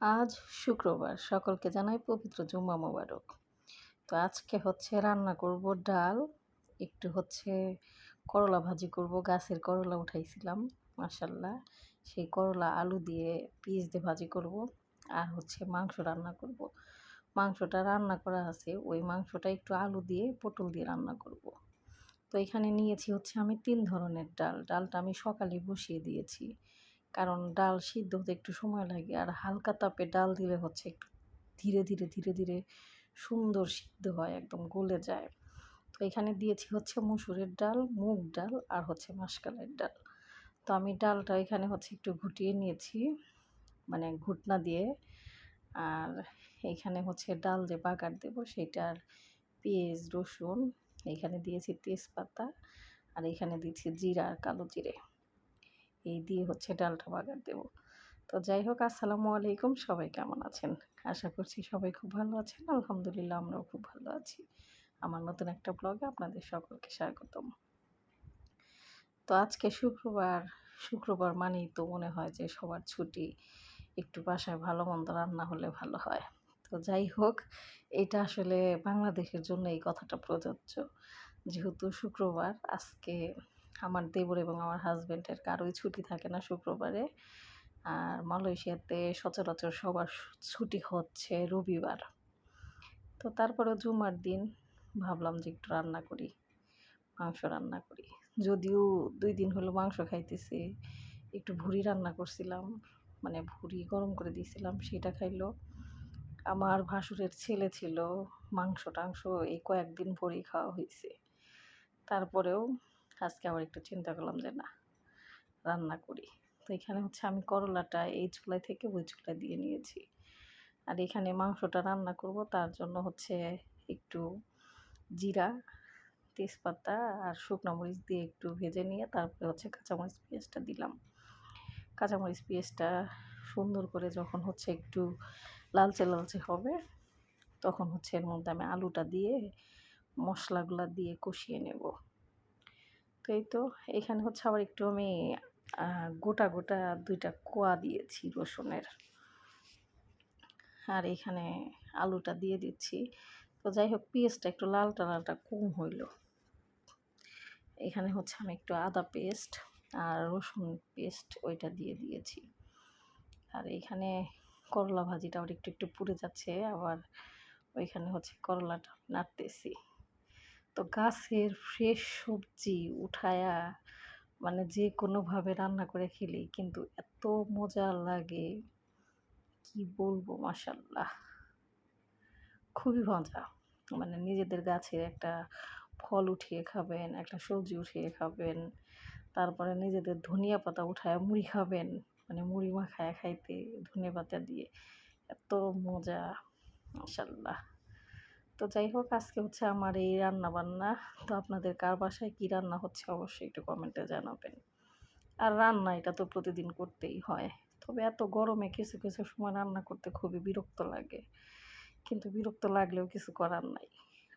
আজ শুক্রবার। সকলকে জানাই পবিত্র জুম্মা মোবারক। তো আজকে হচ্ছে রান্না করব ডাল, একটু হচ্ছে করলা ভাজি করব। গাছের করলা উঠাইছিলাম মাসাল্লাহ সেই করলা আলু দিয়ে পিস দিয়ে ভাজি করব আর হচ্ছে মাংস রান্না করব। মাংসটা রান্না করা আছে, ওই মাংসটা একটু আলু দিয়ে পটল দিয়ে রান্না করব। তো এখানে নিয়েছি হচ্ছে আমি তিন ধরনের ডাল। ডালটা আমি সকালে বসিয়ে দিয়েছি। কারণ ডাল সিদ্ধ হতে একটু সময় লাগে আর হালকা তাপে ডাল দিলে হচ্ছে একটু ধীরে ধীরে ধীরে ধীরে সুন্দর সিদ্ধ হয়, একদম গলে যায়। তো এখানে দিয়েছি হচ্ছে মুসুরের ডাল, মুগ ডাল আর হচ্ছে মাসকালের ডাল। তো আমি ডালটা এখানে হচ্ছে একটু ঘুটিয়ে নিয়েছি মানে ঘুটনা দিয়ে। আর এখানে হচ্ছে ডাল যে বাগার দেব সেটার পেঁয়াজ, রসুন, এখানে দিয়েছি তেজপাতা আর এখানে দিয়েছি জিরা আর কালো জিরে। এই দিয়ে হচ্ছে ডালটা বাগার দেবো। তো যাই হোক আসসালামু আলাইকুম। সবাই কেমন আছেন? আশা করছি সবাই খুব ভালো আছেন। আলহামদুলিল্লাহ আমরাও খুব ভালো আছি। আমার নতুন একটা ব্লগে আপনাদের সকলকে স্বাগতম। তো আজকে শুক্রবার শুক্রবার মানেই তো মনে হয় যে সবার ছুটি। একটু বাসায় ভালো মন্দ রান্না হলে ভালো হয়। তো যাই হোক এটা আসলে বাংলাদেশের জন্য এই কথাটা প্রযোজ্য। যেহেতু শুক্রবার, আজকে আমার দেবর এবং আমার হাজব্যান্ডের কারোই ছুটি থাকে না শুক্রবারে। আর মালয়েশিয়াতে সচরাচর সবার ছুটি হচ্ছে রবিবার। তো তারপরে জুমার দিন, ভাবলাম যে একটু রান্না করি, মাংস রান্না করি। যদিও দুই দিন হলো মাংস খাইতেছি, একটু ভুড়ি রান্না করছিলাম মানে ভুড়ি গরম করে দিয়েছিলাম, সেটা খাইলো। আমার ভাসুরের ছেলে ছিল মাংস টাংস এই কয়েকদিন ভরি খাওয়া হয়েছে। তারপরেও আজকে আবার একটু চিন্তা করলাম যে, না, রান্না করি। তো এখানে হচ্ছে আমি করলাটা এই চুলায় থেকে ওই চুলায় দিয়ে নিয়েছি। আর এখানে মাংসটা রান্না করব, তার জন্য হচ্ছে একটু জিরা, তেজপাতা আর শুকনো মরিচ দিয়ে একটু ভেজে নিয়ে তারপরে হচ্ছে কাঁচামরিচ পেঁয়াজটা দিলাম। কাঁচামরিচ পেঁয়াজটা সুন্দর করে যখন হচ্ছে একটু লালচে লালচে হবে, তখন হচ্ছে এর মধ্যে আমি আলুটা দিয়ে মশলাগুলো দিয়ে কষিয়ে নেব। তো এই তো, এখানে হচ্ছে আবার একটু আমি গোটা গোটা দুইটা কোয়া দিয়েছি রসুনের। আর এখানে আলুটা দিয়ে দিচ্ছি। তো যাই হোক পেঁয়াজটা একটু লালটা লালটা কম হইল। এখানে হচ্ছে আমি একটু আদা পেস্ট আর রসুন পেস্ট ওইটা দিয়ে দিয়েছি। আর এখানে করলা ভাজিটা আবার একটু একটু পুড়ে যাচ্ছে, আবার ওইখানে হচ্ছে করলাটা নাড়তেছি। তো গাছের ফ্রেশ সবজি উঠায়া মানে যে কোনোভাবে রান্না করে খেলি, কিন্তু এত মজা লাগে। কি বলব মাসাল্লাহ খুবই মজা। মানে নিজেদের গাছের একটা ফল উঠিয়ে খাবেন, একটা সবজি উঠিয়ে খাবেন, তারপরে নিজেদের ধনিয়া পাতা উঠায় মুড়ি খাবেন মানে মুড়ি মাখায় খাইতে ধনিয়া পাতা দিয়ে। এত মজা মাসাল্লাহ তো যাই হোক আজকে হচ্ছে আমার এই রান্না বান্না তো আপনাদের কার বাসায় কী রান্না হচ্ছে অবশ্যই একটু কমেন্টে জানাবেন। আর রান্না এটা তো প্রতিদিন করতেই হয়। তবে এত গরমে কিছু কিছু সময় রান্না করতে খুবই বিরক্ত লাগে। কিন্তু বিরক্ত লাগলেও কিছু করার নাই।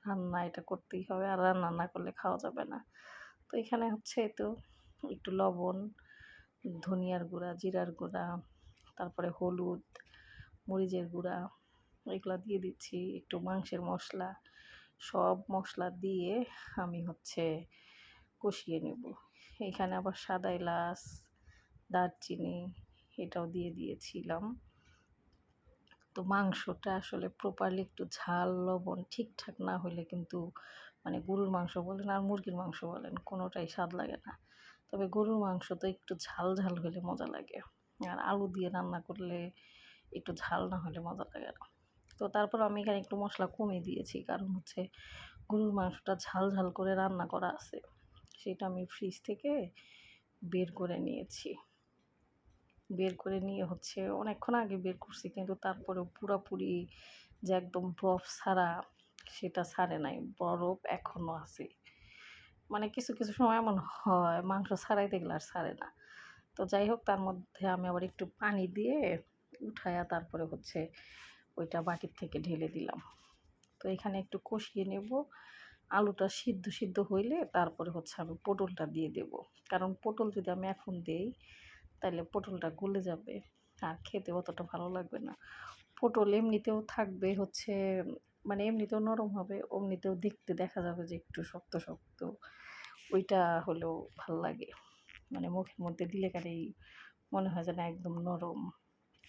রান্না এটা করতেই হবে, আর রান্না না করলে খাওয়া যাবে না। তো এখানে হচ্ছে তো একটু লবণ, ধনিয়ার গুঁড়া, জিরার গুঁড়া, তারপরে হলুদ, মরিচের গুঁড়া এগুলো দিয়ে দিচ্ছি, একটু মাংসের মশলা, সব মশলা দিয়ে আমি হচ্ছে কষিয়ে নেব। এখানে আবার সাদা এলাচ, দারচিনি এটাও দিয়ে দিয়েছিলাম। তো মাংসটা আসলে প্রপারলি একটু ঝাল, লবণ ঠিকঠাক না হলে কিন্তু মানে গরুর মাংস বলেন আর মুরগির মাংস বলেন কোনোটাই স্বাদ লাগে না। তবে গরুর মাংস তো একটু ঝাল ঝাল হলে মজা লাগে। আর আলু দিয়ে রান্না করলে একটু ঝাল না হলে মজা লাগে না। তো তারপর আমি এখানে একটু মশলা কমিয়ে দিয়েছি। কারণ হচ্ছে গরুর মাংসটা ঝাল ঝাল করে রান্না করা আছে। সেটা আমি ফ্রিজ থেকে বের করে নিয়েছি। বের করে নিয়ে হচ্ছে অনেকক্ষণ আগে বের করছি, কিন্তু তারপরেও পুরোপুরি যে একদম বরফ ছাড়া সেটা ছাড়ে নাই। বরফ এখনও আছে। মানে কিছু কিছু সময় এমন হয়, মাংস ছাড়াইতে গেলে আর ছাড়ে না। তো যাই হোক, তার মধ্যে আমি আবার একটু পানি দিয়ে উঠায়া তারপরে হচ্ছে ওইটা বাটির থেকে ঢেলে দিলাম। তো এখানে একটু কষিয়ে নেব। আলুটা সিদ্ধ সিদ্ধ হইলে তারপরে হচ্ছে আমি পটলটা দিয়ে দেব। কারণ পটল যদি আমি এখন দেই তাহলে পটলটা গলে যাবে। আর খেতে অতটা ভালো লাগবে না। পটল এমনিতেও থাকবে হচ্ছে মানে এমনিতেও নরম হবে, অমনিতেও দেখতে দেখা যাবে যে একটু শক্ত শক্ত। ওইটা হলেও ভালো লাগে। মানে মুখের মধ্যে দিলে কারেই মনে হয় যেন একদম নরম।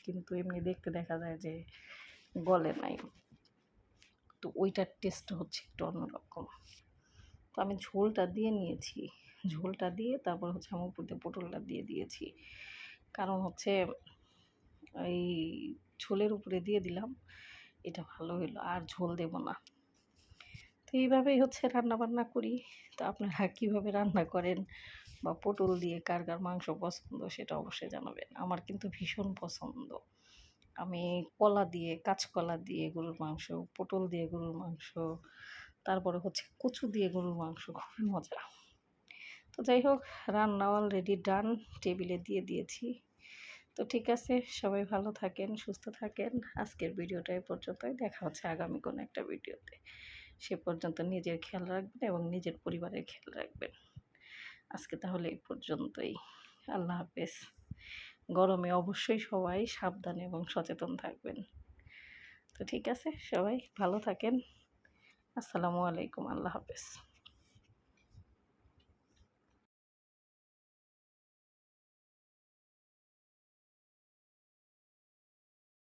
কিন্তু এমনি দেখতে দেখা যায় যে গলে নাই। তো ওইটার টেস্ট হচ্ছে একটু অন্যরকম। তো আমি ঝোলটা দিয়ে নিয়েছি। ঝোলটা দিয়ে তারপর হচ্ছে আমার উপর পটলটা দিয়ে দিয়েছি। কারণ হচ্ছে এই ঝোলের উপরে দিয়ে দিলাম, এটা ভালো হইল, আর ঝোল দেব না। তো এইভাবেই হচ্ছে রান্না বান্না করি। তো আপনারা কীভাবে রান্না করেন বা পটল দিয়ে কার কার মাংস পছন্দ সেটা অবশ্যই জানাবেন। আমার কিন্তু ভীষণ পছন্দ। আমি কলা দিয়ে, কাঁচকলা দিয়ে গরুর মাংস, পটল দিয়ে গরুর মাংস, তারপরে হচ্ছে কচু দিয়ে গরুর মাংস, খুবই মজা। তো যাই হোক, রান্না অলরেডি ডান টেবিলে দিয়ে দিয়েছি। তো ঠিক আছে, সবাই ভালো থাকেন, সুস্থ থাকেন। আজকের ভিডিওটা এ পর্যন্তই। দেখা হচ্ছে আগামী কোনো একটা ভিডিওতে। সে পর্যন্ত নিজের খেয়াল রাখবেন এবং নিজের পরিবারের খেয়াল রাখবেন। আজকে তাহলে এই পর্যন্তই। আল্লাহ হাফেজ। গরমে অবশ্যই সবাই সাবধানে এবং সচেতন থাকবেন। তো ঠিক আছে, সবাই ভালো থাকেন। আসসালামু আলাইকুম, আল্লাহ হাফেজ।